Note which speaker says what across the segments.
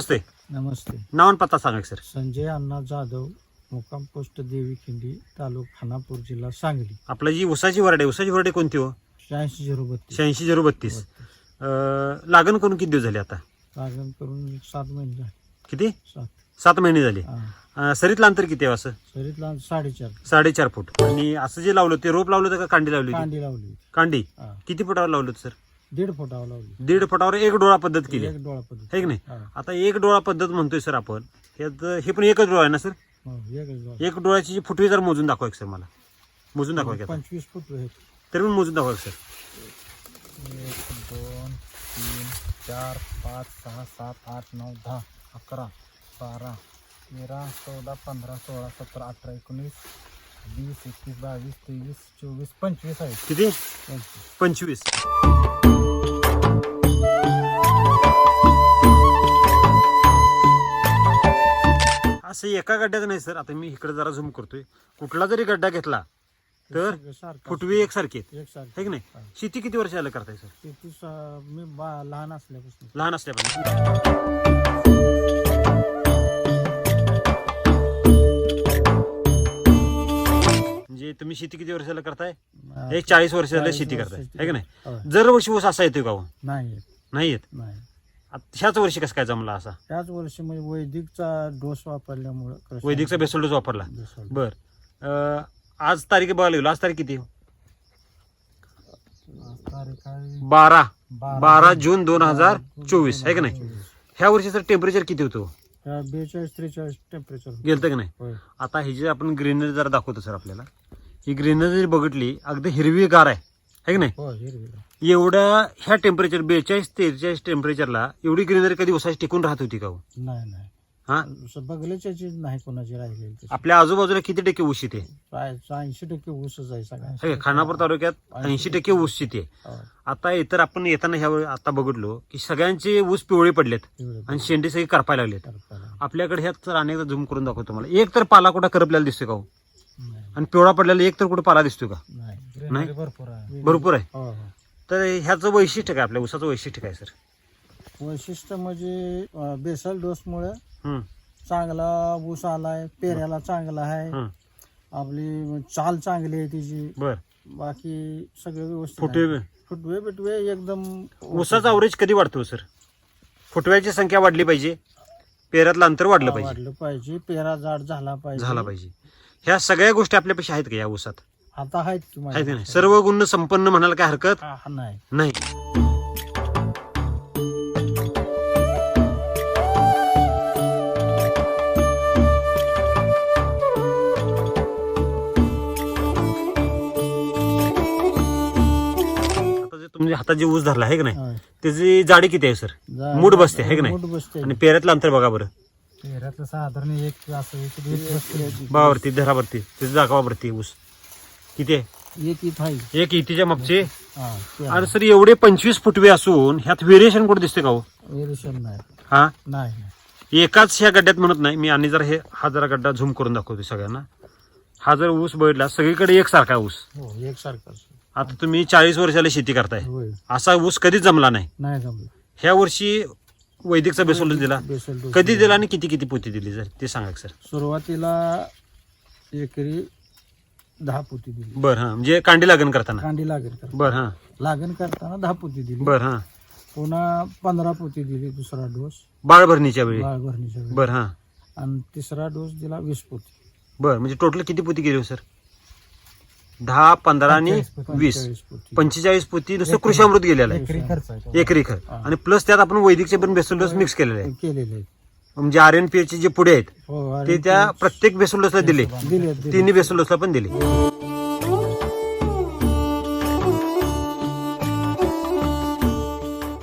Speaker 1: नमस्ते.
Speaker 2: नमस्ते.
Speaker 1: नाव पत्ता सांगा सर.
Speaker 2: संजय अण्णा जाधव मुक्काम पोस्ट देवी खिंडी तालुका खानापूर जिल्हा सांगली.
Speaker 1: आपलं जी उसाची वराडी उसाची वराडी कोणती हो?
Speaker 2: शहाऐंशी झिरो बत्तीस.
Speaker 1: शहाऐंशी झिरो बत्तीस. अं, लागण करून किती दिवस झाले आता?
Speaker 2: लागण करून सात महिने झाले.
Speaker 1: किती?
Speaker 2: सात.
Speaker 1: सात महिने झाले.
Speaker 2: हा.
Speaker 1: अं, सरीतलं अंतर किती आहे असं?
Speaker 2: सरीतला साडेचार.
Speaker 1: साडेचार फूट. आणि असं जे लावलं ते रोप लावलं होतं का कांडी लावली होती?
Speaker 2: कांडी लावली
Speaker 1: कांडी.
Speaker 2: हा.
Speaker 1: किती फुटावर लावलं होतं सर?
Speaker 2: दीड फुटावर लावली.
Speaker 1: दीड फुटावर एक डोळा पद्धत केली.
Speaker 2: एक डोळा पद्धत.
Speaker 1: आहे की नाही?
Speaker 2: हा.
Speaker 1: आता एक डोळा पद्धत म्हणतोय सर आपण. हे पण एकच डोळा आहे ना सर?
Speaker 2: हो, एकच डोळा.
Speaker 1: एक डोळ्याची जी फुटवी जर मोजून दाखवा एक सर मला. मोजून दाखवा की आता.
Speaker 2: पंचवीस फूट आहेत
Speaker 1: तरी पण मोजून दाखवा एक सर.
Speaker 2: एक दोन तीन चार पाच सहा सात आठ नऊ दहा अकरा बारा तेरा चौदा पंधरा सोळा सतरा अठरा एकोणीस वीस एकवीस बावीस तेवीस चोवीस पंचवीस आहेत.
Speaker 1: किती?
Speaker 2: पंचवीस.
Speaker 1: पंचवीस. असं एका गड्ड्यात नाही सर. आता मी इकडे जरा झूम करतोय. कुठला जरी गड्डा घेतला तर
Speaker 2: सगळं सारखं
Speaker 1: फुटवी एकसारखी आहेत.
Speaker 2: एक सारखं.
Speaker 1: है की नाही. शेती किती वर्ष झालं करताय सर?
Speaker 2: शेती स- मी बा लहान असल्यापासून.
Speaker 1: लहान असल्यापासून. म्हणजे तुम्ही शेती किती वर्ष झालं करताय एक चाळीस वर्ष झालं
Speaker 2: 40
Speaker 1: शेती करताय
Speaker 2: शेती
Speaker 1: है की नाही. दरवर्षी ऊस असा येतोय का हो?
Speaker 2: नाही येत,
Speaker 1: नाही येत?
Speaker 2: नाही
Speaker 1: आता ह्याच वर्षी कसं काय जमला असा?
Speaker 2: त्याच वर्षी म्हणजे वैदिकचा डोस वापरल्यामुळं
Speaker 1: वैदिकचा बेसोल डोस वापरला. बर. अं, आज तारीख बघायला गेलो आज तारीख किती?
Speaker 2: तारीख आहे
Speaker 1: बारा.
Speaker 2: बारा.
Speaker 1: जून. दोन हजार चोवीस आहे का नाही. ह्या वर्षीचं टेम्परेचर किती होतं?
Speaker 2: बेचाळीस त्रेचाळीस टेम्परेचर
Speaker 1: गेलं की नाही?
Speaker 2: होय.
Speaker 1: आता ही जी आपण ग्रीनरी जरा दाखवतो सर आपल्याला. ही ग्रीनरी जरी बघितली अगदी हिरवी गार आहे. है की नाही?
Speaker 2: हिरवीला
Speaker 1: एवढ्या ह्या टेम्परेचर बेचाळीस तेचाळीस टेम्परेचरला एवढी ग्रीनरी कधी उसाची टिकून राहत होती का हो?
Speaker 2: नाही नाही.
Speaker 1: हा?
Speaker 2: नाही कोणाची राहिलेली तशी.
Speaker 1: आपल्या आजूबाजूला किती टक्के ऊस
Speaker 2: प्राय- ऐंशी टक्के ऊसच आहे
Speaker 1: है? खानापूर तालुक्यात ऐंशी टक्के ऊस आहे
Speaker 2: हो,
Speaker 1: आता इतर आपण येताना ह्या आता बघितलो की सगळ्यांचे ऊस पिवळे पडलेत
Speaker 2: एवढं
Speaker 1: आणि शेंडी सगळी करपायला लागलेत.
Speaker 2: करपायला.
Speaker 1: आपल्याकडे ह्यात तर अनेकदा झूम करून दाखवतो मला एक तर पाला कुठं करपलेला दिसतोय का हो?
Speaker 2: नाही.
Speaker 1: आणि पिवळा पडलेला एक तर कुठं पाला दिसतोय का?
Speaker 2: नाही. भरपूर आहे. हो हो.
Speaker 1: तर ह्याचं वैशिष्ट्य काय? आपल्या ऊसाचं वैशिष्ट्य काय सर?
Speaker 2: वैशिष्ट्य म्हणजे अं, बेसल डोसमुळे
Speaker 1: हम्म,
Speaker 2: चांगला ऊस आलाय पेऱ्याला चांगला आहे.
Speaker 1: हम्म.
Speaker 2: आपली चाल चांगली आहे तिची.
Speaker 1: बर.
Speaker 2: बाकी सगळं व्यवस्थित
Speaker 1: फुटवे
Speaker 2: आहे. फुटवे बिटवे एकदम
Speaker 1: ऊसाचा अवरेज कधी वाढतो सर फुटव्याची संख्या वाढली पाहिजे पेरातलं अंतर वाढलं पाहिजे.
Speaker 2: वाढलं पाहिजे. पेरा जाड झाला पाहिजे.
Speaker 1: झाला पाहिजे. ह्या सगळ्या गोष्टी आपल्यापेक्षा आहेत का या ऊसात?
Speaker 2: आता आहेत की
Speaker 1: आहेत की नाही. सर्व गुण संपन्न म्हणायला काय हरकत?
Speaker 2: नाही.
Speaker 1: नाही. आता जे तुमच्या हातात जे ऊस धरला आहे की नाही. त्याची जाडी किती आहे सर? मूठ बसते, है की नाही? आणि पेऱ्यातलं अंतर बघा बरं.
Speaker 2: पेऱ्यातलं साधारण एक असं एक दीड बसते.
Speaker 1: बावरती धरावरती. त्याची जागावरती ऊस. किती आहे?
Speaker 2: एक आहे.
Speaker 1: इतीच्या मागचे?
Speaker 2: हा
Speaker 1: आणि सर एवढे पंचवीस फुटवे असून ह्यात व्हेरिएशन कुठे दिसते का हो?
Speaker 2: व्हेरिएशन नाही.
Speaker 1: हा?
Speaker 2: नाही.
Speaker 1: एकाच ह्या गड्ड्यात म्हणत नाही. मी आणि जर हे हा जरा गड्डा झूम करून दाखवतो सगळ्यांना. हा जर ऊस बघितला सगळीकडे एकसारखा ऊस.
Speaker 2: हो एकसारखं
Speaker 1: आता तुम्ही चाळीस वर्षाला शेती करताय.
Speaker 2: होय.
Speaker 1: असा ऊस कधीच जमला नाही.
Speaker 2: नाही जमलं.
Speaker 1: ह्या वर्षी वैदिकचा बेसोल दिला.
Speaker 2: बेसल डोस
Speaker 1: कधी दिला. आणि किती किती पोती दिली सर? ते सांगा सर.
Speaker 2: सुरुवातीला एकरी दहा पोती दिली.
Speaker 1: बर हा. म्हणजे कांडी लागण करताना.
Speaker 2: कांडी लागण कर
Speaker 1: बर हा.
Speaker 2: लागण करताना दहा पोती दिली.
Speaker 1: बर हा.
Speaker 2: पुन्हा पंधरा पोती दिली दुसरा डोस.
Speaker 1: बाळ भरणीच्या वेळी.
Speaker 2: बाळ भरणीच्या वेळी.
Speaker 1: बर हा.
Speaker 2: आणि तिसरा डोस दिला वीस पोती.
Speaker 1: बर म्हणजे टोटल किती पोती गेली हो सर? दहा पंधरा आणि वीस.
Speaker 2: पंचेचाळीस पोती
Speaker 1: नुसतं कृषी अमृत गेलेलं आहे.
Speaker 2: एकरी खर्च आहे
Speaker 1: एकरी खत
Speaker 2: हा.
Speaker 1: आणि प्लस त्यात आपण वैदिकचे पण डोस मिक्स केलेले आहे
Speaker 2: केलेले आहेत.
Speaker 1: म्हणजे आर एन पी चे जे पुढे आहेत
Speaker 2: हो
Speaker 1: ते
Speaker 2: आणि
Speaker 1: त्या प्रत्येक डोसला दिले.
Speaker 2: दिले दिले.
Speaker 1: तिन्ही डोसला पण दिले.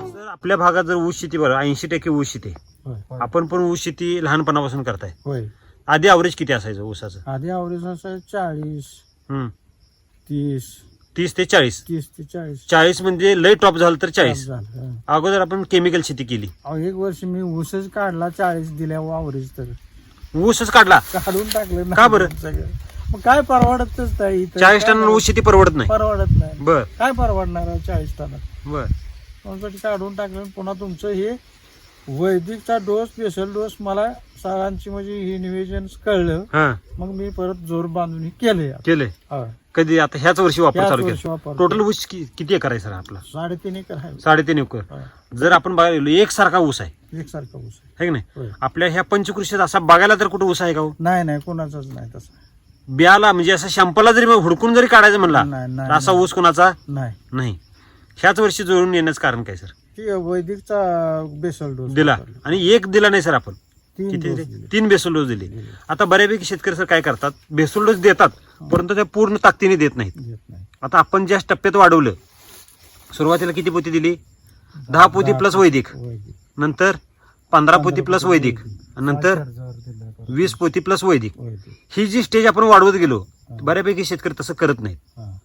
Speaker 1: सर आपल्या भागात जर ऊस शेती बरं ऐंशी टक्के ऊस शेती आहे.
Speaker 2: होय.
Speaker 1: आपण पण ऊस शेती लहानपणापासून करताय.
Speaker 2: होय.
Speaker 1: आधी अवरेज किती असायचं ऊसाचं?
Speaker 2: आधी आवरेज असं चाळीस.
Speaker 1: हम्म.
Speaker 2: तीस.
Speaker 1: तीस ते चाळीस.
Speaker 2: तीस ते चाळीस.
Speaker 1: चाळीस म्हणजे लय टॉप झालं तर चाळीस.
Speaker 2: झालं, हं.
Speaker 1: अगोदर आपण केमिकल शेती केली.
Speaker 2: अहो, एक वर्ष मी ऊसच काढला चाळीस दिल्या आवरेज तर.
Speaker 1: ऊसच काढला?
Speaker 2: काढून टाकलं
Speaker 1: का बरं?
Speaker 2: सगळं मग काय परवडतच नाही इथं.
Speaker 1: चाळीस
Speaker 2: काय
Speaker 1: टन ऊस शेती परवडत नाही.
Speaker 2: परवडत नाही.
Speaker 1: बर.
Speaker 2: काय परवडणार आहे चाळीस टनात?
Speaker 1: बर.
Speaker 2: म्हणून काढून टाकलं आणि पुन्हा तुमचं हे वैदिकचा डोस स्पेशल डोस मला सरांची म्हणजे हे निवेदन कळलं.
Speaker 1: हा.
Speaker 2: मग मी परत जोर बांधून हे केले
Speaker 1: केले
Speaker 2: हा.
Speaker 1: कधी आता ह्याच वर्षी वापर चालू केला. टोटल ऊस कि- किती एकर आहे सर आपला?
Speaker 2: साडेतीन एकर आहे.
Speaker 1: साडेतीन एकर. जर आपण बघायला गेलो एकसारखा ऊस आहे.
Speaker 2: एकसारखा ऊस आहे.
Speaker 1: है की नाही?
Speaker 2: होय.
Speaker 1: आपल्या ह्या पंचकृषीत असा बघायला तर कुठं ऊस आहे का हो?
Speaker 2: नाही नाही कोणाचाच नाही तसा.
Speaker 1: बियाला म्हणजे असं शंपला जरी मग हुडकून जरी काढायचं म्हणला
Speaker 2: नाही, नाही,
Speaker 1: तर असा
Speaker 2: नाही.
Speaker 1: ऊस कोणाचा?
Speaker 2: नाही.
Speaker 1: नाही. ह्याच वर्षी जुळून येण्याचं कारण काय सर?
Speaker 2: ती वैदिकचा बेसल डोस
Speaker 1: दिला. आणि एक दिला नाही सर आपण.
Speaker 2: तीन
Speaker 1: किती
Speaker 2: डोस
Speaker 1: दिले?
Speaker 2: दिले.
Speaker 1: तीन बेसल डोस दिले
Speaker 2: दिले.
Speaker 1: आता बऱ्यापैकी शेतकरी सर काय करतात बेसल डोस देतात परंतु ते पूर्ण ताकदीने देत नाहीत
Speaker 2: नाही
Speaker 1: आता आपण ज्या टप्प्यात वाढवलं सुरुवातीला किती पोती दिली दहा पोती प्लस वैदिक
Speaker 2: वैदिक
Speaker 1: नंतर पंधरा पोती प्लस वैदिक आणि नंतर
Speaker 2: दिलं.
Speaker 1: वीस पोती प्लस वैदिक
Speaker 2: वैदिक
Speaker 1: ही जी स्टेज आपण वाढवत गेलो. बऱ्यापैकी शेतकरी तसं करत नाहीत
Speaker 2: हा.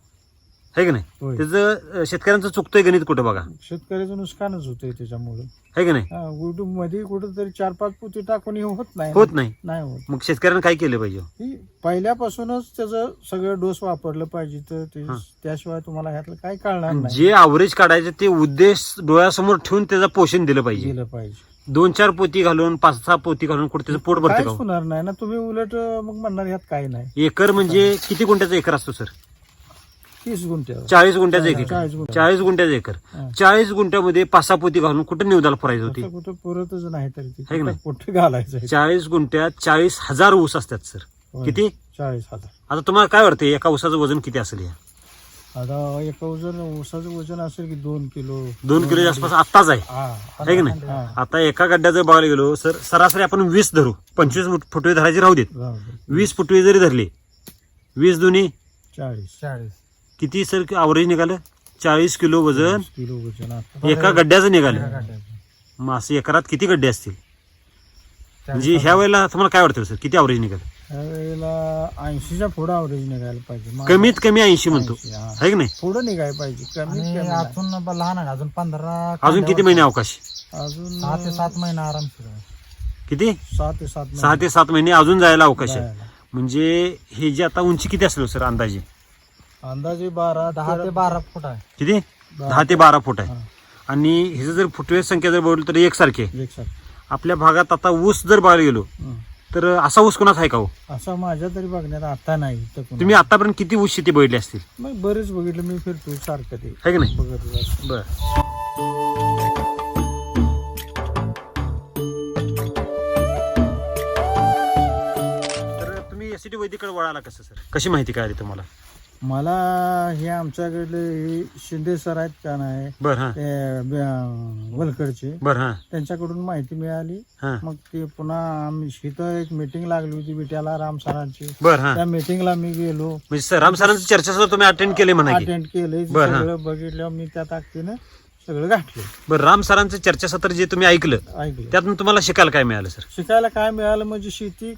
Speaker 1: है की नाही?
Speaker 2: होय.
Speaker 1: त्याचं अं, शेतकऱ्यांचं चुकतंय गणित कुठं बघा.
Speaker 2: शेतकऱ्याचं नुकसानच होतंय त्याच्यामुळे.
Speaker 1: है की नाही?
Speaker 2: युट्यूबमध्ये कुठेतरी चार पाच पोती टाकून हे होत नाही
Speaker 1: होत नाही.
Speaker 2: नाही होत.
Speaker 1: मग शेतकऱ्यांना काय केलं पाहिजे?
Speaker 2: ही पहिल्यापासूनच त्याचं सगळं डोस वापरलं पाहिजे तर ते
Speaker 1: हा.
Speaker 2: त्याशिवाय तुम्हाला ह्यातलं काय कळणार नाही.
Speaker 1: जे अवरेज काढायचे ते उद्देश डोळ्यासमोर ठेवून त्याचं पोषण दिलं पाहिजे.
Speaker 2: गेलं पाहिजे.
Speaker 1: दोन चार पोती घालून पाच सहा पोती घालून कुठे त्याचं पोट भरते
Speaker 2: काहीच
Speaker 1: का हो?
Speaker 2: होणार नाही ना. तुम्ही उलट मग म्हणणार ह्यात काही नाही.
Speaker 1: एकर म्हणजे किती गुंठ्याचा एकर असतो सर?
Speaker 2: तीस गुंठ्यावर.
Speaker 1: चाळीस गुंठ्याचा एक
Speaker 2: चाळीस
Speaker 1: एकर.
Speaker 2: गुंठ्याचा.
Speaker 1: चाळीस गुंठ्याचा एकर.
Speaker 2: हा.
Speaker 1: चाळीस गुंठ्यामध्ये पाच सहा पोती घालून कुठे निवदाला फरायची होती?
Speaker 2: कुठं पुरतच नाही तरी ते.
Speaker 1: है की नाही?
Speaker 2: कुठं- घालायचं
Speaker 1: चाळीस गुंठ्यात चाळीस हजार ऊस असतात सर.
Speaker 2: होय.
Speaker 1: किती?
Speaker 2: चाळीस हजार.
Speaker 1: आता तुम्हाला काय वाटतं एका ऊसाचं वजन किती असेल या
Speaker 2: आता एका वजन ऊसाचं वजन असेल की दोन किलो.
Speaker 1: दोन किलोच्या आसपास आत्ताच आहे.
Speaker 2: हा.
Speaker 1: है की नाही?
Speaker 2: हा.
Speaker 1: आता एका गड्ड्यात जर बघायला गेलो सर सरासरी आपण वीस धरू. पंचवीस फुट- फुटवे धरायचे राहू देत.
Speaker 2: राहू दे.
Speaker 1: वीस फुटवे जरी धरले वीस दोन्ही
Speaker 2: चाळीस. चाळीस.
Speaker 1: किती सर अवरेज निघालं? चाळीस किलो वजन.
Speaker 2: किलो वजन आता.
Speaker 1: एका गड्ड्याचं निघालं. मग असे एकरात किती गड्डे असतील? म्हणजे ह्या वेळेला तुम्हाला काय वाटतं सर? किती अवरेज निघाल?
Speaker 2: त्यावेळेला ऐंशीच्या पुढं अवरेज निघायला पाहिजे.
Speaker 1: कमीत कमी ऐंशी म्हणतो.
Speaker 2: 80, हा.
Speaker 1: आहे की नाही?
Speaker 2: पुढं निघायला पाहिजे. कमीत
Speaker 3: आणि
Speaker 2: कमी. नाही.
Speaker 3: अजून ब- लहान आहे अजून पंधरा
Speaker 1: अजून किती महिने अवकाश?
Speaker 2: अजून
Speaker 3: सहा ते सात महिने आरामशीर आहे.
Speaker 1: किती?
Speaker 2: सहा ते सात महिने.
Speaker 1: सहा ते सात महिने अजून जायला अवकाश आहे.
Speaker 2: जायला.
Speaker 1: म्हणजे हे जे आता उंची किती असेल हो सर अंदाजे?
Speaker 2: अंदाजे बारा
Speaker 3: दहा ते बारा फूट आहे.
Speaker 1: किती? दहा ते बारा फूट आहे. आणि ह्याचं जर फुटवे संख्या जर बघितलं तर एकसारखे आहे. आपल्या भागात आता ऊस जर बघायला गेलो
Speaker 2: हं.
Speaker 1: तर असा ऊस कोणाचा आहे का हो?
Speaker 2: असं माझ्या तरी बघण्यात आता नाही कुणा.
Speaker 1: तुम्ही आतापर्यंत किती ऊस शेती बघितली असतील?
Speaker 2: मग बरेच बघितलं मी फिरतो सारखं ते.
Speaker 1: आहे की नाही?
Speaker 2: बघत जातो.
Speaker 1: बर. तर तुम्ही एसीटी वैदिकडे वळाला कसं सर? कशी माहिती कळाली तुम्हाला?
Speaker 2: मला हे आमच्याकडले हे शिंदे सर आहेत का नाही
Speaker 1: बर हा.
Speaker 2: ते ब- वलकडचे.
Speaker 1: बर हा.
Speaker 2: त्यांच्याकडून माहिती मिळाली.
Speaker 1: हा.
Speaker 2: मग ते पुन्हा आम्ही इथं एक मीटिंग लागली होती विट्याला राम सरांची.
Speaker 1: बर हा.
Speaker 2: त्या मीटिंगला मी गेलो.
Speaker 1: म्हणजे सर राम सरांची चर्चा सुद्धा तुम्ही अटेंड केली म्हणा की
Speaker 2: अटेंड केले.
Speaker 1: बरं, हा.
Speaker 2: सगळं बघितलं मी त्या ताकदीनं सगळं गाठलं.
Speaker 1: बर राम सरांचं चर्चासत्र जे तुम्ही ऐकलं
Speaker 2: ऐकलं.
Speaker 1: त्यातून तुम्हाला शिकायला काय मिळालं सर?
Speaker 2: शिकायला काय मिळालं? म्हणजे शेती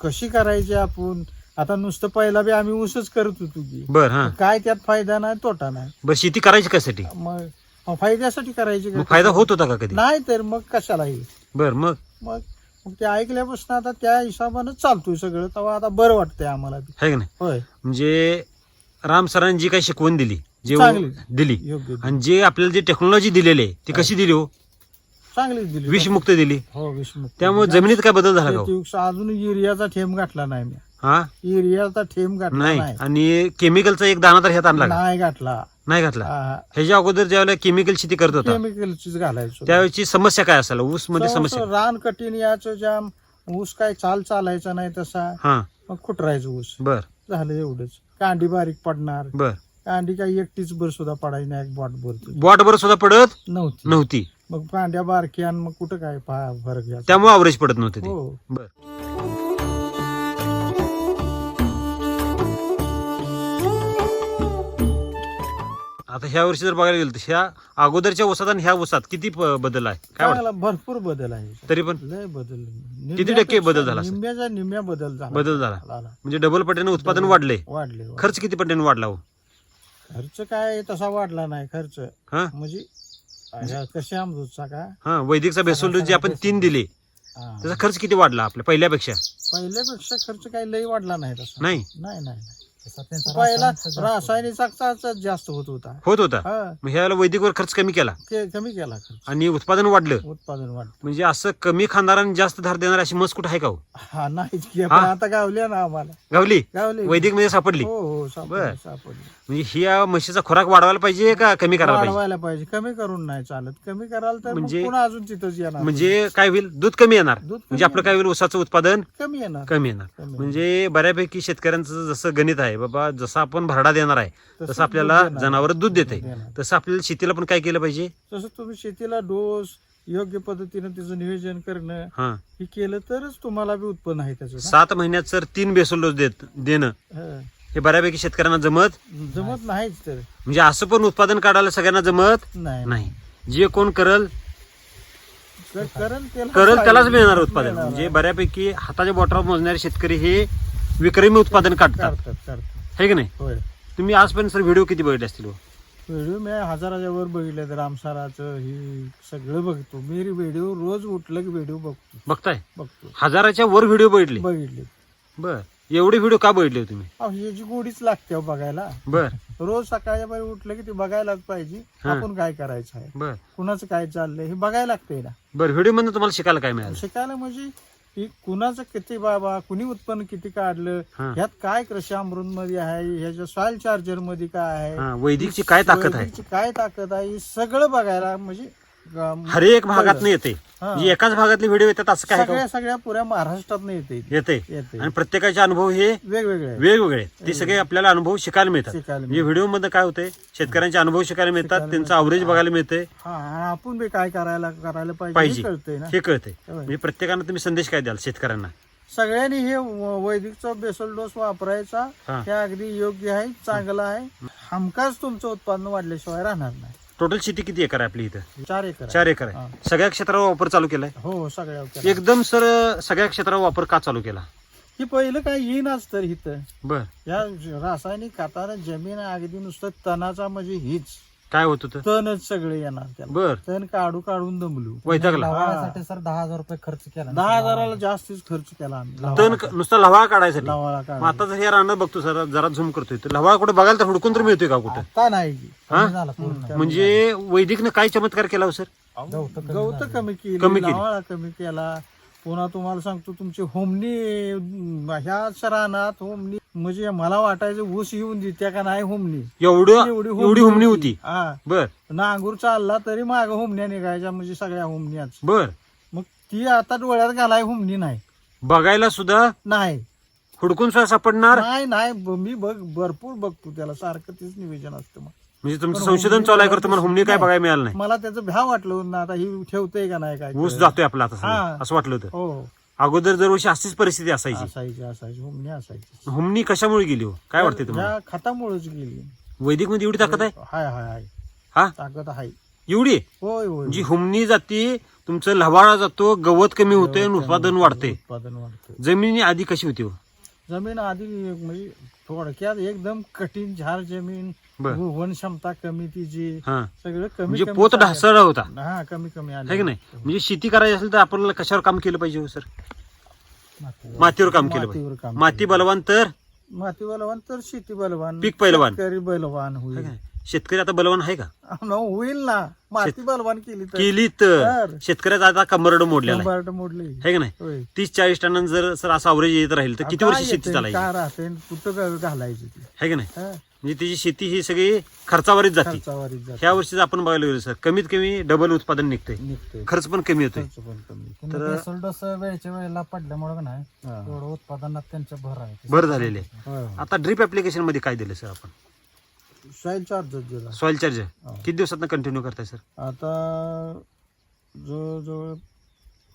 Speaker 2: कशी करायची आपण? आता नुसतं पहिला बी आम्ही ऊसच करत होतो की.
Speaker 1: बर हा.
Speaker 2: काय त्यात फायदा नाही तोटा नाही.
Speaker 1: बर शेती करायची कशासाठी?
Speaker 2: मग फायद्यासाठी करायची का?
Speaker 1: मग फायदा होत होता का कधी?
Speaker 2: नाही तर मग कशाला येईल
Speaker 1: बर मग?
Speaker 2: मग मग ते ऐकल्यापासून आता त्या हिशोबानं चालतोय सगळं तेव्हा आता बरं वाटतंय आम्हाला बी.
Speaker 1: आहे की नाही?
Speaker 2: होय.
Speaker 1: म्हणजे राम सरांनी जी काही शिकवण दिली जे
Speaker 2: चांगली.
Speaker 1: दिली
Speaker 2: योग्य
Speaker 1: आणि जे आपल्याला जी टेक्नॉलॉजी दिलेली आहे ती कशी दिली हो?
Speaker 2: चांगली दिली.
Speaker 1: विषमुक्त दिली.
Speaker 2: हो विषमुक्त
Speaker 1: त्यामुळे जमिनीत काय बदल झाला का हो?
Speaker 2: अजून युरियाचा ठेम गाठला नाही मी.
Speaker 1: हा?
Speaker 2: युरियाचा ठेम गाठला
Speaker 1: नाही.
Speaker 2: नाही.
Speaker 1: आणि केमिकलचा एक दाना तर ह्यात आणला का?
Speaker 2: नाही गाठला
Speaker 1: नाही घातला? ह्याच्या अगोदर ज्यावेळेला केमिकल शेती करत होता
Speaker 2: केमिकलचीच घालायचो.
Speaker 1: त्यावेळेची समस्या काय असायला?
Speaker 2: ऊसमध्ये
Speaker 1: समस्या?
Speaker 2: रान कठीण याचं जाम. ऊस काय चाल चालायचा नाही तसा.
Speaker 1: हा.
Speaker 2: मग कुठरायचं ऊस.
Speaker 1: बर.
Speaker 2: झालं एवढंच. कांडी बारीक पडणार.
Speaker 1: बर.
Speaker 2: कांडी काही एकटीच बर सुद्धा पडायची नाही एक बॉट भरतो
Speaker 1: बॉट बर सुद्धा पडत
Speaker 2: नव्हती.
Speaker 1: नव्हती.
Speaker 2: मग कांड्या बारक्या आणि मग कुठं काय फरक
Speaker 1: त्यामुळे अवरेज पडत नव्हते ते.
Speaker 2: हो.
Speaker 1: बर. आता ह्या वर्षी जर बघायला गेलं तर ह्या अगोदरच्या ऊसात आणि ह्या ऊसात किती प- बदल आहे? काय वाटतं?
Speaker 2: चांगला भरपूर बदल आहे.
Speaker 1: तरी पण?
Speaker 2: लय बदल
Speaker 1: किती टक्के बदल झाला असेल?
Speaker 2: निम्म्याचा निम्म्या बदल झाला.
Speaker 1: बदल झाला.
Speaker 2: झाला.
Speaker 1: म्हणजे डबल पटीने उत्पादन वाढले.
Speaker 2: वाढले.
Speaker 1: खर्च किती पटीने वाढला हो?
Speaker 2: खर्च काय तसा वाढला नाही खर्च.
Speaker 1: हा?
Speaker 2: म्हणजे ह्या कसे आमचा का?
Speaker 1: हा वैदिकचा बेसोल जे आपण तीन दिले
Speaker 2: हा.
Speaker 1: त्याचा खर्च किती वाढला आपल्या पहिल्यापेक्षा?
Speaker 2: पहिल्यापेक्षा खर्च काही लई वाढला नाही तसा.
Speaker 1: नाही?
Speaker 2: नाही नाही नाही. पहिला
Speaker 3: जास्त
Speaker 2: होत. होता
Speaker 1: होत. होता
Speaker 2: हा.
Speaker 1: मग ह्याला वैदिकवर खर्च कमी केला?
Speaker 2: के- कमी केला खर्च.
Speaker 1: आणि उत्पादन वाढलं?
Speaker 2: उत्पादन वाढ
Speaker 1: म्हणजे असं कमी खाणारा आणि जास्त धार देणार अशी मस कुठं आहे का हो?
Speaker 2: हा नाहीच की. पण
Speaker 1: हा?
Speaker 2: आता गावल्या ना आम्हाला.
Speaker 1: गावली?
Speaker 2: गावले.
Speaker 1: वैदिकमध्ये सापडली?
Speaker 2: हो हो
Speaker 1: बर.
Speaker 2: सापडली. सापडली
Speaker 1: म्हणजे ही या म्हशीचा खुराक वाढवायला पाहिजे का कमी करायला पाहिजे?
Speaker 2: वाढवायला पाहिजे. कमी करून नाही चालत. कमी कराल तर
Speaker 1: म्हणजे-
Speaker 2: म्हणजे पुन्हा अजून तिथंच येणार.
Speaker 1: म्हणजे काय होईल? दूध कमी येणार.
Speaker 2: दूध कमी
Speaker 1: म्हणजे आपलं काय होईल? ऊसाचं उत्पादन
Speaker 2: कमी येणार.
Speaker 1: कमी येणार.
Speaker 2: कमी
Speaker 1: म्हणजे बऱ्यापैकी शेतकऱ्यांचं जसं गणित आहे बाबा जसं आपण भरडा देणार आहे
Speaker 2: तसं
Speaker 1: आपल्याला. जनावर दूध देते. तसं आपल्याला शेतीला पण काय केलं पाहिजे
Speaker 2: तसं तुम्ही शेतीला डोस योग्य पद्धतीने त्याचं नियोजन करणं
Speaker 1: हा
Speaker 2: हे केलं तरच तुम्हाला बी उत्पन्न आहे त्याचं ना.
Speaker 1: सात महिन्यात सर तीन बेसल डोस देत देणं
Speaker 2: हं.
Speaker 1: हे बऱ्यापैकी शेतकऱ्यांना जमत
Speaker 2: जमत नाहीच तर
Speaker 1: म्हणजे असं पण उत्पादन काढायला सगळ्यांना जमत
Speaker 2: नाही
Speaker 1: नाही जे कोण करल
Speaker 2: तर करल त्याला
Speaker 1: करल त्यालाच. मिळणार उत्पादन म्हणजे
Speaker 2: आहे.
Speaker 1: बऱ्यापैकी हाताच्या बोटावर मोजणारे शेतकरी हे विक्रमी उत्पादन काढतात.
Speaker 2: करतात
Speaker 1: है की नाही?
Speaker 2: होय.
Speaker 1: तुम्ही आजपर्यंत सर व्हिडिओ किती बघितले असतील हो?
Speaker 2: व्हिडिओ मी हजाराच्या वर बघितले तर रामसाराचं ही सगळं बघतो. मी व्हिडिओ रोज उठलं की व्हिडिओ बघतो.
Speaker 1: बघताय?
Speaker 2: बघतो.
Speaker 1: हजाराच्या वर व्हिडिओ बघितले?
Speaker 2: बघितले.
Speaker 1: बर. एवढे व्हिडिओ का बघितले हो तुम्ही?
Speaker 2: अहो, ह्याची गोडीच लागते हो बघायला.
Speaker 1: बर.
Speaker 2: रोज सकाळच्या बाहेर उठलं की ते बघायलाच पाहिजे
Speaker 1: हा.
Speaker 2: आपण काय करायचं आहे?
Speaker 1: बर.
Speaker 2: कुणाचं काय चाललंय हे बघायला लागतंय ना.
Speaker 1: बर व्हिडिओ मधून तुम्हाला शिकायला काय मिळालं?
Speaker 2: शिकायला म्हणजे की कुणाचं किती बाबा कुणी उत्पन्न किती काढलं
Speaker 1: हा.
Speaker 2: ह्यात काय कृषी अमृत मध्ये आहे ह्याच्या सॉइल चार्जरमध्ये काय आहे
Speaker 1: हा वैदिकची काय ताकद आहे
Speaker 2: वैदिकची काय ताकद आहे हे सगळं बघायला म्हणजे अं,
Speaker 1: हरेक भागात येते. म्हणजे एकाच भागातले व्हिडिओ येतात असं काय
Speaker 2: सगळ्या सगळ्या पुऱ्या महाराष्ट्रात येते.
Speaker 1: येते. आणि प्रत्येकाचे अनुभव हे
Speaker 2: वेगवेगळे.
Speaker 1: वेगवेगळे. ते सगळे आपल्याला अनुभव शिकायला मिळतात. म्हणजे व्हिडिओमध्ये काय होते शेतकऱ्यांचे अनुभव शिकायला मिळतात त्यांचं अवरेज बघायला मिळते
Speaker 2: आपण बी काय करायला करायला पाहिजे. हे
Speaker 1: कळते. म्हणजे प्रत्येकानं तुम्ही संदेश काय द्याल शेतकऱ्यांना?
Speaker 2: सगळ्यांनी हे वैदिकचा बेसल डोस वापरायचा.
Speaker 1: हे
Speaker 2: अगदी योग्य आहे चांगलं आहे. हमखास तुमचं उत्पादन वाढल्याशिवाय राहणार नाही.
Speaker 1: टोटल शेती किती एकर आहे आपली इथं?
Speaker 2: चार एकर आहे.
Speaker 1: चार एकर आहे. सगळ्या क्षेत्रावर वापर चालू केलाय?
Speaker 2: हो हो, सगळ्या.
Speaker 1: एकदम सर सगळ्या क्षेत्रावर वापर का चालू केला?
Speaker 2: ही पहिलं काय येईनाच तर इथं.
Speaker 1: बर.
Speaker 2: या रासायनिक खतानं जमीन अगदी नुसतं तणाचा म्हणजे हीच.
Speaker 1: काय होत होतं?
Speaker 2: तणच सगळे येणार त्याला.
Speaker 1: बर.
Speaker 2: तण काढू काढून दमलू.
Speaker 1: वैतागला.
Speaker 3: लावाळ्यासाठी सर दहा हजार रुपये खर्च केला
Speaker 2: दहा हजाराला जास्तीच खर्च केला आम्ही.
Speaker 1: तण क- नुसता लव्हा काढायसाठी?
Speaker 2: लावाळा
Speaker 1: मग
Speaker 2: काढ
Speaker 1: आता जर हे राहणं बघतो सर जरा झूम करतोय. तर लव्हा कुठे बघायला तर हुडकून तर मिळतोय का कुठं?
Speaker 2: आता नाही. की.
Speaker 1: हा?
Speaker 3: कमी झाला पूर्ण.
Speaker 1: म्हणजे वैदिकनं काय चमत्कार केला हो सर?
Speaker 3: गवतं कमी
Speaker 2: गवत. कमी केली
Speaker 1: कमी केली.
Speaker 2: लावाळा कमी केला. पुन्हा तुम्हाला सांगतो तुमची होमनी अं, ह्या रानात होमनी म्हणजे मला वाटायचं ऊस येऊन देत्या का नाही होमनी
Speaker 1: एवढं एवढी हुमणी होती.
Speaker 2: हा.
Speaker 1: बर.
Speaker 2: नांगूर चालला तरी माग होमण्या निघायच्या म्हणजे सगळ्या होमण्याच.
Speaker 1: बर.
Speaker 2: मग ती आता डोळ्यात घालाय होमनी नाही.
Speaker 1: बघायला सुद्धा
Speaker 2: नाही.
Speaker 1: हुडकून सुद्धा सापडणार?
Speaker 2: नाही नाही. ब- मी बघ भरपूर बघतो त्याला. सारखं तेच निवेदन असतं मग.
Speaker 1: म्हणजे तुमचं
Speaker 2: पण
Speaker 1: संशोधन
Speaker 2: हुमणी
Speaker 1: चालू आहे करतो मला हुमणी काय. बघायला मिळालं नाही.
Speaker 2: मला त्याचं भ्या वाटलं ना आता ही ठेवतंय का नाही काय
Speaker 1: ऊस. जातोय आपला आता.
Speaker 2: हा.
Speaker 1: असं वाटलं होतं.
Speaker 2: हो.
Speaker 1: अगोदर दरवर्षी अशीच परिस्थिती असायची.
Speaker 2: असायची असायची. होमणी असायची.
Speaker 1: हुमणी कशामुळे गेली हो? काय वाटते तुम्हाला?
Speaker 2: खतामुळेच गेली.
Speaker 1: वैदिकमध्ये एवढी ताकद आहे?
Speaker 2: हाय हाय हाय.
Speaker 1: हा?
Speaker 2: ताकद आहे.
Speaker 1: एवढी?
Speaker 2: होय होय
Speaker 1: जी हुमणी जाते तुमचं लवाळा जातो गवत कमी होतंय आणि उत्पादन वाढते
Speaker 2: उत्पादन वाढते
Speaker 1: जमिनी आधी कशी होती हो?
Speaker 2: जमीन आधी म्हणजे थोडक्यात एकदम कठीण झार जमीन
Speaker 1: बर.
Speaker 2: वन क्षमता कमी तिची
Speaker 1: हा
Speaker 2: सगळं कमी
Speaker 1: म्हणजे
Speaker 2: कमी
Speaker 1: पोत. ढासळा होता
Speaker 2: हा कमी कमी आले
Speaker 1: की नाही म्हणजे शेती करायची असेल तर आपल्याला कशावर काम केलं पाहिजे हो सर
Speaker 3: माती.
Speaker 1: मातीवर काम केलं
Speaker 2: मातीवर
Speaker 1: पाहिजे
Speaker 2: काम
Speaker 1: माती बलवान तर
Speaker 2: माती बलवान तर शेती बलवान
Speaker 1: पीक पैलवान.
Speaker 2: शेतकरी बलवान होईल?
Speaker 1: शेतकरी आता बलवान आहे का?
Speaker 2: न होईल ना. माती बलवान केली तर.
Speaker 1: केली तर.
Speaker 2: तर.
Speaker 1: शेतकऱ्याचा आता कमरड मोडलेला आहे.
Speaker 2: कंबारट मोडली.
Speaker 1: है का नाही?
Speaker 2: होय.
Speaker 1: तीस चाळीस टनांनी जर सर असं अवरेज येत राहील तर किती
Speaker 2: काय
Speaker 1: वर्ष शेती चालायची?
Speaker 2: काय राहते कुठं ग- घालायची ती.
Speaker 1: है का नाही?
Speaker 2: हा,
Speaker 1: म्हणजे त्याची शेती ही सगळी खर्चावरच जाते. ह्या वर्षीच आपण बघायला गेलो सर कमीत कमी डबल उत्पादन निघतंय. खर्च पण कमी होतोय.
Speaker 2: खर्च पण कमी.
Speaker 3: त्यांनी
Speaker 1: तर-
Speaker 3: डोस वेळच्या वेळेला पडल्यामुळे का नाही
Speaker 2: हा.
Speaker 3: एवढं उत्पादनात त्यांच्या भर आहे.
Speaker 1: भर झालेले
Speaker 2: होय, होय.
Speaker 1: आता ड्रीप ऍप्लिकेशनमध्ये काय दिलं सर आपण?
Speaker 2: सॉइल चार्जर दिला.
Speaker 1: Soil charger. किती दिवसात कंटिन्यू करताय सर
Speaker 2: आता जवळजवळ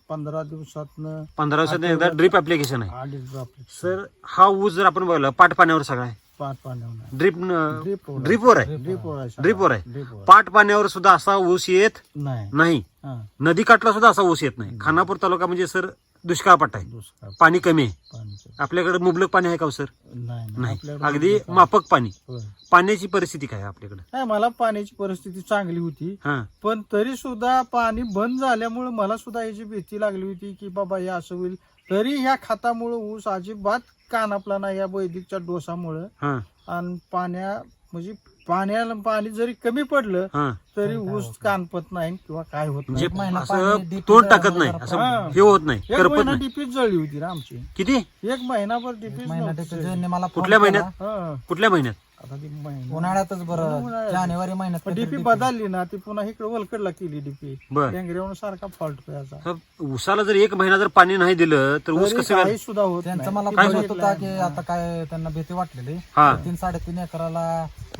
Speaker 2: पंधरा दिवसातनं
Speaker 1: पंधरा दिवसात एकदा ड्रीप ऍप्लिकेशन आहे.
Speaker 2: ड्रॉप
Speaker 1: सर हा ऊस जर आपण बघला पाट पाण्यावर सगळा आहे.
Speaker 2: पाच पाण्यावर
Speaker 1: ड्रीप
Speaker 2: ड्रीप
Speaker 1: ड्रीपवर आहे?
Speaker 2: ड्रीपवर आहे
Speaker 1: ड्रीपवर आहे पाट पाण्यावर सुद्धा असा ऊस येत
Speaker 2: नाही.
Speaker 1: नाही.
Speaker 2: हा.
Speaker 1: नदी काठला सुद्धा असा ऊस येत नाही. खानापूर तालुका म्हणजे सर दुष्काळ पाट आहे.
Speaker 2: दुष्काळ
Speaker 1: पाणी कमी आहे. आपल्याकडे मुबलक पाणी आहे का हो सर?
Speaker 2: नाही
Speaker 1: नाही.
Speaker 2: आपल्याकडे
Speaker 1: अगदी. माफक पाणी.
Speaker 2: होय.
Speaker 1: पाण्याची परिस्थिती काय आहे आपल्याकडे?
Speaker 2: नाही मला पाण्याची परिस्थिती चांगली होती.
Speaker 1: हा.
Speaker 2: पण तरी सुद्धा पाणी बंद झाल्यामुळे मला सुद्धा याची भीती लागली होती की बाबा हे असं होईल. तरी ह्या खतामुळे ऊस अजिबात कानापला नाही या वैदिकच्या डोसामुळं.
Speaker 1: हा.
Speaker 2: आणि पाण्या म्हणजे पाण्याला पाणी जरी कमी पडलं
Speaker 1: हा.
Speaker 2: तरी ऊस कानपत नाही किंवा काय होत
Speaker 1: म्हणजे
Speaker 2: नाही
Speaker 1: असं तोंड
Speaker 3: जरा
Speaker 1: टाकत नाही असं
Speaker 2: हा.
Speaker 1: हे होत नाही
Speaker 2: एक
Speaker 1: करपत
Speaker 2: महिना
Speaker 1: नाही.
Speaker 2: जळली होती ना आमची.
Speaker 1: किती?
Speaker 2: एक महिनाभर
Speaker 3: एक महिना मला
Speaker 1: कुठल्या
Speaker 3: केला,
Speaker 1: महिन्यात?
Speaker 2: हा.
Speaker 1: कुठल्या महिन्यात?
Speaker 2: आता ती महिना
Speaker 3: उन्हाळ्यातच बरं.
Speaker 2: उन्हाळ्यात.
Speaker 3: जानेवारी महिन्यात
Speaker 2: पण डीपी. बदलली ना ती पुन्हा इकडे वलकडला केली डीपी
Speaker 1: बर.
Speaker 2: सारखा फॉल्ट
Speaker 1: तर ऊसाला जर एक महिना जर पाणी नाही दिलं तर ऊस
Speaker 2: तरी
Speaker 1: कसं
Speaker 2: काही सुद्धा होत
Speaker 3: त्यांचं. मला
Speaker 1: काय
Speaker 3: होता. की आता काय त्यांना भीती वाटलेली.
Speaker 1: हा.
Speaker 3: तीन साडेतीन एकराला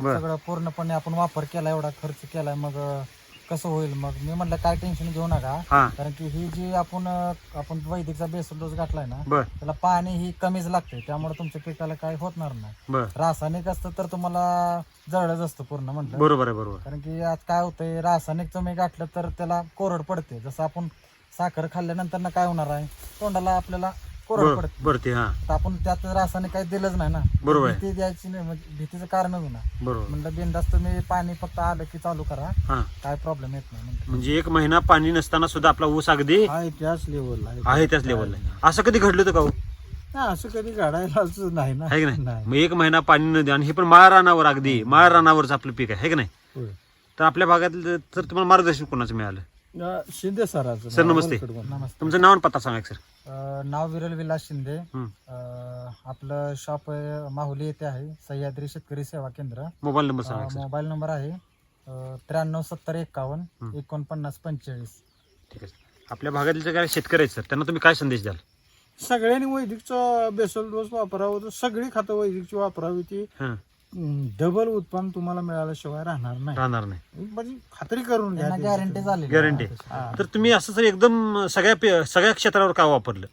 Speaker 1: बर.
Speaker 3: सगळं पूर्णपणे आपण वापर केला एवढा खर्च केलाय मग कसं होईल मग? मी म्हटलं काय टेन्शन घेऊ नका.
Speaker 1: हा.
Speaker 3: कारण की ही जी आपण अं, आपण वैदिकचा बेसल डोस घातलाय ना
Speaker 1: बर.
Speaker 3: त्याला पाणी ही कमीच लागते त्यामुळे तुमच्या पिकाला काही होणार नाही.
Speaker 1: बर.
Speaker 3: रासायनिक असतं तर तुम्हाला जळच असतं पूर्ण म्हटलं.
Speaker 1: बरोबर आहे बरोबर
Speaker 3: कारण की आज काय होतंय रासायनिक तुम्ही घातलं तर त्याला कोरड पडते. जसं आपण साखर खाल्ल्यानंतर ना काय होणार आहे? तोंडाला आपल्याला कोरड
Speaker 1: बर
Speaker 3: पडते.
Speaker 1: बर ते हा.
Speaker 3: तर आपण त्यात रासायनिक काही दिलंच नाही ना.
Speaker 1: बरोबर आहे.
Speaker 3: भीती द्यायची नाही म्हणजे भीतीचं कारणच ना
Speaker 1: बरोबर.
Speaker 3: म्हणलं बिंदास तुम्ही पाणी फक्त आलं की चालू करा.
Speaker 1: हा.
Speaker 3: काय प्रॉब्लेम येत नाही म्हणलं.
Speaker 1: म्हणजे एक महिना पाणी नसताना सुद्धा आपला ऊस अगदी
Speaker 2: आहे त्याच लेवल आहे.
Speaker 1: त्याच लेवलला असं कधी घडलं होतं का हो?
Speaker 2: नाही, असं कधी घडायलाच नाही ना.
Speaker 1: आहे की नाही? मग एक महिना पाणी न आणि हे पण माळ रानावर अगदी माळ रानावरच आपलं पीक आहे है की नाही?
Speaker 2: होय.
Speaker 1: तर आपल्या भागातलं तर तुम्हाला मार्गदर्शन कोणाचं मिळालं?
Speaker 2: अं, शिंदे सराचं.
Speaker 1: सर, नमस्ते. तुमचं नाव आणि पत्ता सांगा एक सर.
Speaker 3: अं, नाव विरल विलास शिंदे.
Speaker 1: हं.
Speaker 3: अं, आपलं शॉप माहुली येथे आहे. सह्याद्री शेतकरी सेवा केंद्र.
Speaker 1: मोबाईल नंबर सांगा
Speaker 3: अं,
Speaker 1: एक सर.
Speaker 3: मोबाईल नंबर आहे त्र्याण्णव सत्तर
Speaker 1: हं.
Speaker 3: एकावन्न एकोणपन्नास पंचेचाळीस.
Speaker 1: ठीक आहे सर. आपल्या भागातील जे काही शेतकरी आहेत सर त्यांना तुम्ही काय संदेश द्याल?
Speaker 2: सगळ्यांनी वैदिकचा बेसल डोस वापरावा तर सगळी खातं वैदिकची वापरावी ती.
Speaker 1: हं,
Speaker 2: डबल उत्पन्न तुम्हाला मिळाल्याशिवाय राहणार नाही
Speaker 1: राहणार नाही
Speaker 2: म्हणजे खात्री करून घ्या
Speaker 3: त्यांना. गॅरंटी झाली
Speaker 1: Guarantee.
Speaker 2: हा.
Speaker 1: तर तुम्ही असं सर एकदम सगळ्या पे- सगळ्या क्षेत्रावर का वापरलं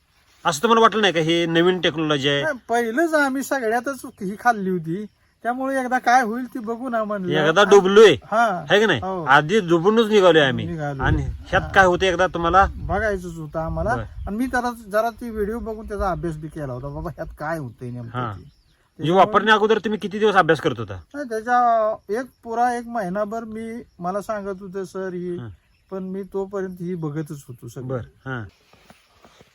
Speaker 1: असं तुम्हाला वाटलं नाही का हे नवीन टेक्नॉलॉजी आहे
Speaker 2: पहिलंच आम्ही सगळ्यातच ही खाल्ली होती त्यामुळे एकदा काय होईल ती बघू ना म्हणलं
Speaker 1: एकदा डुबलोय
Speaker 2: हा
Speaker 1: की नाही
Speaker 2: हो.
Speaker 1: आधी डुबूनच निघालोय आम्ही
Speaker 2: निघालोय.
Speaker 1: आणि ह्यात काय होतं एकदा तुम्हाला
Speaker 2: बघायचंच होतं आम्हाला
Speaker 1: बरं.
Speaker 2: आणि मी त्याला जरा ती व्हिडिओ बघून त्याचा अभ्यास बी केला होता बाबा ह्यात काय होतंय
Speaker 1: हा.
Speaker 2: नेमकं ते.
Speaker 1: म्हणजे वापरण्या अगोदर तुम्ही किती दिवस अभ्यास करत होता?
Speaker 2: नाही, त्याच्या एक पुरा एक महिनाभर मी मला सांगत होते सर ही
Speaker 1: हं.
Speaker 2: पण मी तोपर्यंत ही बघतच होतो सगळं.
Speaker 1: बर हा.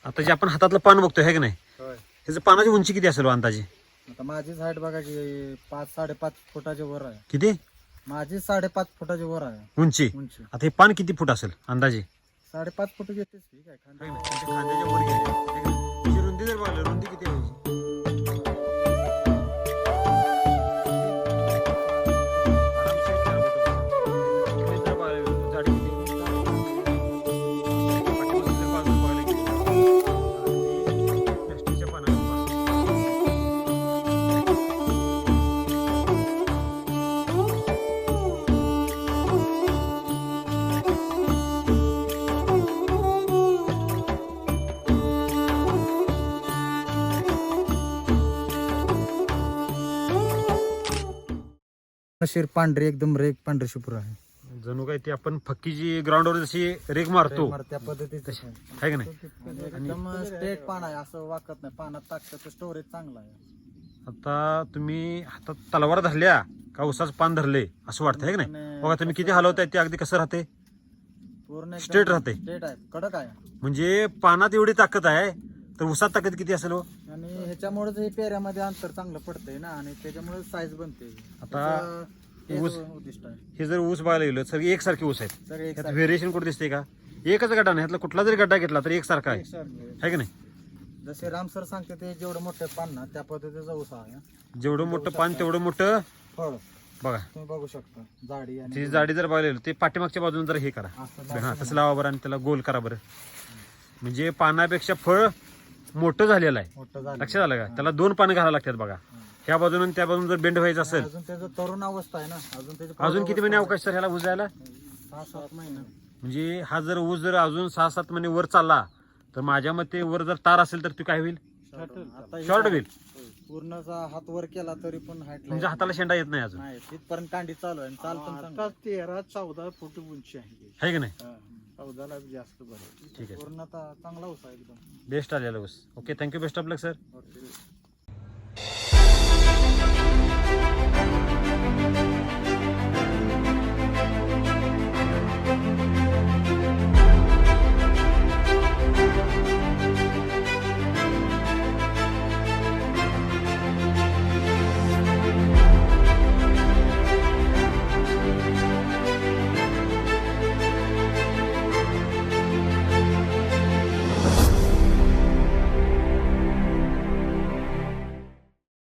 Speaker 1: आता जे आपण हातातलं पान बघतोय है की नाही? त्याचं पानाची उंची किती असेल हो अंदाजे?
Speaker 3: आता माझीच हाईट बघा की पाच साडेपाच फुटाच्या वर आहे.
Speaker 1: किती?
Speaker 3: माझी साडेपाच फुटाच्या वर आहे.
Speaker 1: उंची?
Speaker 3: उंची.
Speaker 1: आता हे पान किती फूट असेल अंदाजे?
Speaker 3: साडेपाच फुट घेतेच ठीक आहे
Speaker 1: है है? त्याची रुंदी जर बघायला रुंदी किती
Speaker 3: शिर पांढरी एकदम रेग पांढरी शुभ्र आहे.
Speaker 1: जणू काय ते आपण फक्कीची ग्राउंडवर जशी रेग मारतो.
Speaker 3: त्या पद्धतीचं आहे.
Speaker 1: आहे की नाही?
Speaker 3: एकदम स्ट्रेट पान आहे असं वाकत नाही. पानात टाकतं स्टोरेज चांगलं आहे.
Speaker 1: आता तुम्ही हातात तलवार धरल्या का उसाच पान धरले असं वाटतं आहे की नाही? बघा तुम्ही किती हलवताय ते अगदी कसं राहते
Speaker 3: पूर्ण
Speaker 1: Straight राहते.
Speaker 3: स्ट्रेट आहे. कडक आहे.
Speaker 1: म्हणजे पानात एवढी ताकद आहे तर उसात ताकद किती असेल हो?
Speaker 3: आणि ह्याच्यामुळेच हे पेऱ्यामध्ये अंतर चांगलं पडतंय ना आणि त्याच्यामुळे साईज बनते
Speaker 1: आता
Speaker 3: त्याचं हेच
Speaker 1: ऊस-
Speaker 3: उद्दिष्ट आहे.
Speaker 1: हे जर ऊस बघायला गेलं सगळे एकसारखे ऊस आहेत. यात व्हेरिएशन कुठे दिसते का? एकच गड्डा नाही ह्यातला कुठला जरी गड्डा घेतला तरी एकसारखा आहे. है की नाही?
Speaker 3: जसे राम सर सांगते ते जेवढं मोठं पान ना त्या पद्धतीचा ऊस आहे.
Speaker 1: जेवढं मोठं पान तेवढं मोठं
Speaker 3: फळ.
Speaker 1: बघा.
Speaker 3: तुम्ही बघू शकता जाडी आणि
Speaker 1: त्याची जाडी जर बघायला गेलो ते पाठीमागच्या बाजूने जर हे करा.
Speaker 3: असं
Speaker 1: हा तसं लावा बरं आणि त्याला गोल करा बरं. म्हणजे पानापेक्षा फळ मोठं झालेलं आहे.
Speaker 3: मोठं झालं
Speaker 1: लक्षात आलं का? त्याला दोन पानं घालावं लागतात बघा. ह्या बाजून त्या बाजून जर बेंड व्हायचं असेल.
Speaker 3: अजून त्याचं तरुण अवस्था आहे ना. अजून त्याची
Speaker 1: अजून किती महिने अवकाश सर ह्याला उजायला
Speaker 3: सहा सात महिने.
Speaker 1: म्हणजे हा जर ऊस जर अजून सहा सात महिने वर चालला तर माझ्या मते वर जर तार असेल तर ती काय होईल?
Speaker 3: आता हे
Speaker 1: शॉर्ट होईल.
Speaker 3: पूर्ण असा हात वर केला तरी पण हाईट
Speaker 1: तुमच्या हाताला शेंडा येत नाही अजून.
Speaker 3: नाही तिथपर्यंत कांडी चालू आहे आणि चाल पण चांगलं.
Speaker 2: आता तेरा चौदा फूट उंची आहे.
Speaker 1: आहे की नाही?
Speaker 2: हा, चौदाला जास्त बरं.
Speaker 1: ठीक आहे.
Speaker 3: पूर्ण आता चांगला होता एकदम.
Speaker 1: बेस्ट आलेला ऊस. Okay thank you best of luck sir